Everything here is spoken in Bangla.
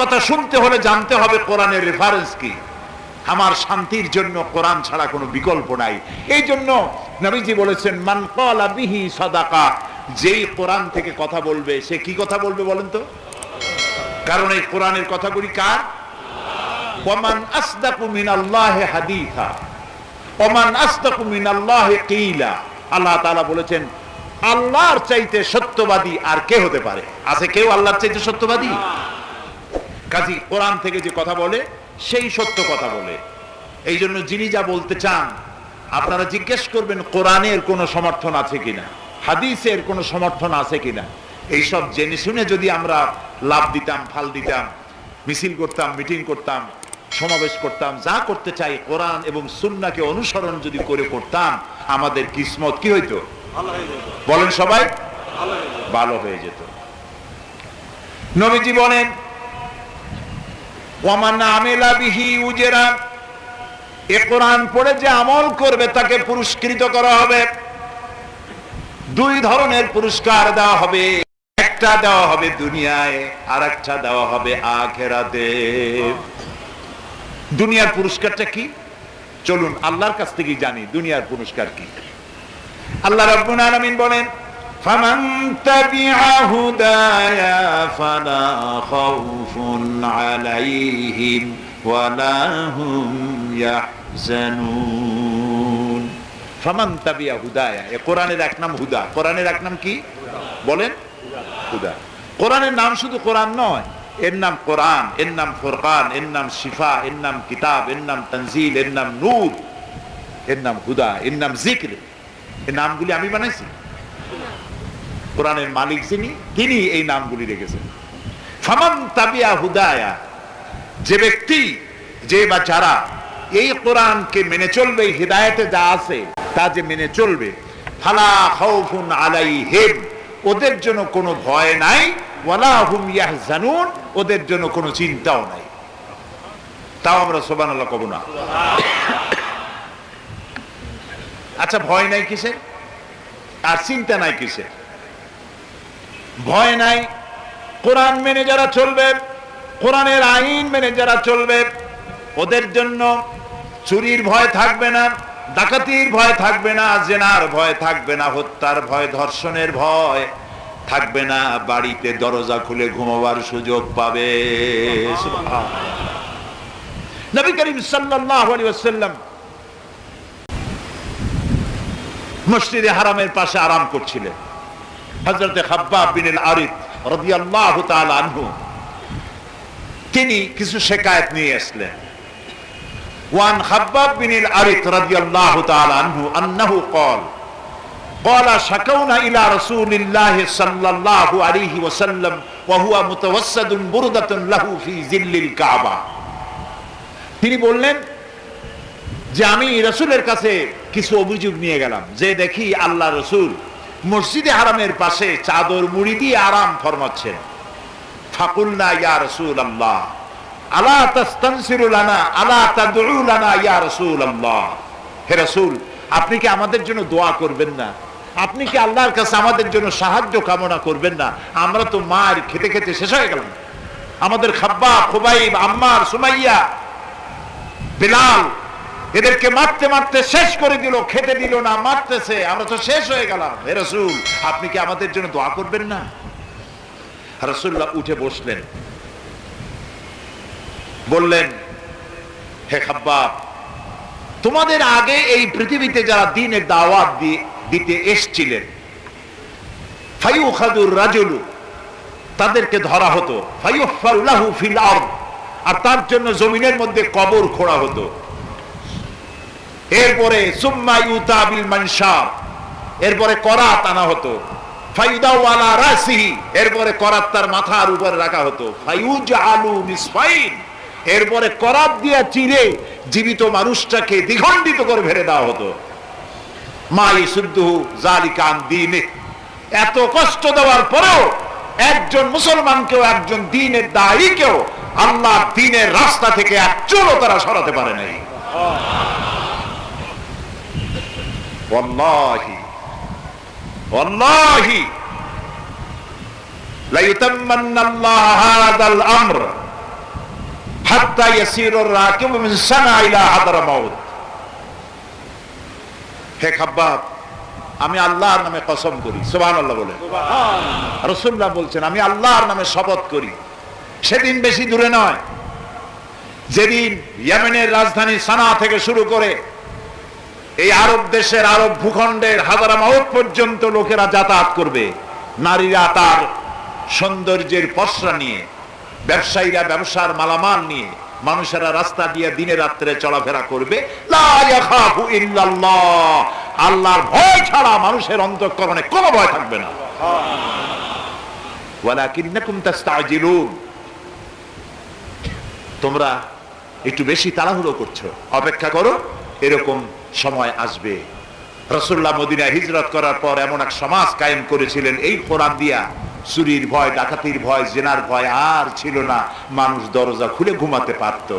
কথা শুনতে হলে জানতে হবে কোরআনের রেফারেন্স কি। আমার শান্তির জন্য কোরআন ছাড়া কোনো বিকল্প নাই। এই জন্য নবীজি বলেছেন, মান ক্বালা বিহি সাদাকা। যেই কোরআন থেকে কথা বলবে, সে কি কথা বলবে বলেন তো? কারণ এই কোরআনের কথাগুলি কার? ওমান আসদাকু মিনাল্লাহি হাদিসা। ওমান আসদাকু মিনাল্লাহি কিলা। আল্লাহ তাআলা বলেছেন, আল্লাহর চাইতে সত্যবাদী আর কে হতে পারে? আছে কেউ আল্লাহর চাইতে সত্যবাদী? কাজী কোরআন থেকে যে কথা বলে সেই সত্য কথা বলে। এই জন্য যিনি যা বলতে চান আপনারা জিজ্ঞেস করবেন কোরআনের কোনো সমর্থন আছে কিনা হাদিসের কোনো সমর্থন আছে কিনা। এইসব জেনে শুনে যদি আমরা লাভ দিতাম ফাল দিতাম মিছিল করতাম মিটিং করতাম সমাবেশ করতাম যা করতে চাই কোরআন এবং সুন্নাকে অনুসরণ যদি করে করতাম আমাদের কিসমত কি হইতো? বলেন সবাই। ভালো হয়ে যেত। নবীজি বলেন তাকে পুরস্কৃত করা হবে। দুই ধরনের পুরস্কার দেওয়া হবে। একটা দেওয়া হবে দুনিয়ায় আর একটা দেওয়া হবে আখেরাতে। দুনিয়ার পুরস্কারটা কি? চলুন, আল্লাহর কাছ থেকে জানি, দুনিয়ার পুরস্কার কি। আল্লাহ রাব্বুল আলামিন বলেন فمن تبع هدايا فلا خوف عليهم ولا هم يحزنون فمن تبع هدايا এ কোরআনের এক নাম হুদা কোরআনের এক নাম কি বলেন হুদা কোরআনের নাম শুধু কোরআন নয় এর নাম কোরআন এর নাম ফুরকান এর নাম শিফা এর নাম কিতাব এর নাম তনজিল এর নাম নূর এর নাম হুদা এর নাম জিক্র এই নামগুলি আমি বানাইছি কোরআনের মালিক যিনি, তিনি এই নামগুলি রেখেছেন। ফামান তাবিয়া হুদায়া, যে ব্যক্তি, যে বা যারা এই কোরআনকে মেনে চলবে, হৃদায়তে যা আছে, তা যে মেনে চলবে, ফালা খাউফুন ওদের জন্য কোনো ভয় নাই, ওয়ালা হুম ইয়াহজানুন, ওদের জন্য কোনো চিন্তাও নাই। তাও আমরা সুবহানাল্লাহ কব না। আচ্ছা ভয় নাই কিসে আর চিন্তা নাই কিসে ভয় নাই। কোরআন মেনে যারা চলবে, কোরআনের আইন মেনে যারা চলবে, ওদের জন্য চুরির ভয় থাকবে না, ডাকাতির ভয় থাকবে না, জেনার ভয় থাকবে না, হত্যার ভয়, ধর্ষণের ভয় থাকবে না, বাড়িতে দরজা খুলে ঘুমাবার সুযোগ পাবে। নবী করিম সাল্লাল্লাহু আলাইহি মসজিদে হারামের পাশে আরাম করছিলেন হজরতে খাব্বাব বিন আরিদ রাদিয়াল্লাহু তাআলা আনহু তিনি কিছু শেকায়েত নিয়ে আসলেন ওয়ান খাব্বাব বিন আরিদ রাদিয়াল্লাহু তাআলা আনহু আন্নাহু قال قال شكونا إلى رسول الله صلى الله عليه وسلم وهو متوسد بردة له في ظل الكعبة তিনি বললেন যে আমি রসুলের কাছে কিছু অভিযোগ নিয়ে গেলাম। যে দেখি আল্লাহ রসুল মসজিদে হারামের পাশে চাদর মুড়ি দিয়ে আরাম ফরমাচ্ছেন। ফাকুল্লা ইয়া রসুল আল্লাহ আলা তাস্তানসিরুলানা আলা তাদউলানা ইয়া রসুল আল্লাহ হে রসুল, আপনি কি আমাদের জন্য দোয়া করবেন না? আপনি কি আল্লাহর কাছে আমাদের জন্য সাহায্য কামনা করবেন না? আমরা তো মার খেতে খেতে শেষ হয়ে গেলাম। আমাদের খাব্বা খুবাইব, আম্মার, সুমাইয়া, বিলাল এদেরকে মারতে মারতে শেষ করে দিল খেতে দিল না, মারতেছে। আমরা তো শেষ হয়ে গেলাম। হে রসুল, আপনি কি আমাদের জন্য দোয়া করবেন না? রসুল্লাহ উঠে বসলেন। বললেন, হে খাব্বাব, তোমাদের আগে এই পৃথিবীতে যারা দিনের দাওয়াত দিতে এসছিলেন রাজুলু, তাদেরকে ধরা হতো। ফাইউফাল্লাহু ফিল আর তার জন্য জমিনের মধ্যে কবর খোঁড়া হতো। এরপরে এরপরে করাত আনা হতো। এরপরে করাত তার মাথার উপরে রাখা হতো। এরপরে করাত দিয়া চিরে জীবিত মানুষটাকে দ্বিখণ্ডিত করে ফেলে দেওয়া হতো। জালিকান দিনে এত কষ্ট দেওয়ার পরেও একজন মুসলমানকেও, একজন দিনের দায়ীকেও আল্লাহ দিনের রাস্তা থেকে এক চুলও তারা সরাতে পারে নাই। والله والله ليتمن الله هذا الامر হাত্তা ইয়াসিরুর রাকিবু মিন সানা ইলা হাদরামাউত হে খাব্বাব আমি আল্লাহর নামে কসম করি সুবহানাল্লাহ বলে রাসূলুল্লাহ বলছেন আমি আল্লাহর নামে শপথ করি সেদিন বেশি দূরে নয় যেদিন ইয়েমেনের রাজধানী সানা থেকে শুরু করে এই আরব দেশের, আরব ভূখণ্ডের হাজারা মাউত পর্যন্ত লোকেরা যাতায়াত করবে। নারীরা তার সৌন্দর্যের পসরা নিয়ে, ব্যবসায়ীরা ব্যবসার মালামাল নিয়ে, মানুষেরা রাস্তা দিয়ে দিনে রাত্রে চলাফেরা করবে। আল্লাহর ভয় ছাড়া মানুষের অন্তঃকরণে কোনো ভয় থাকবে না। তোমরা একটু বেশি তাড়াহুড়ো করছ। অপেক্ষা করো, এরকম সময় আসবে। রসুল্লাহ মদিনা হিজরত করার পর এমন এক সমাজ কায়েম করেছিলেন, এই কোরআন দিয়া চুরির ভয়, ডাকাতির ভয়, জেনার ভয় আর ছিল না। মানুষ দরজা খুলে ঘুমাতে পারত।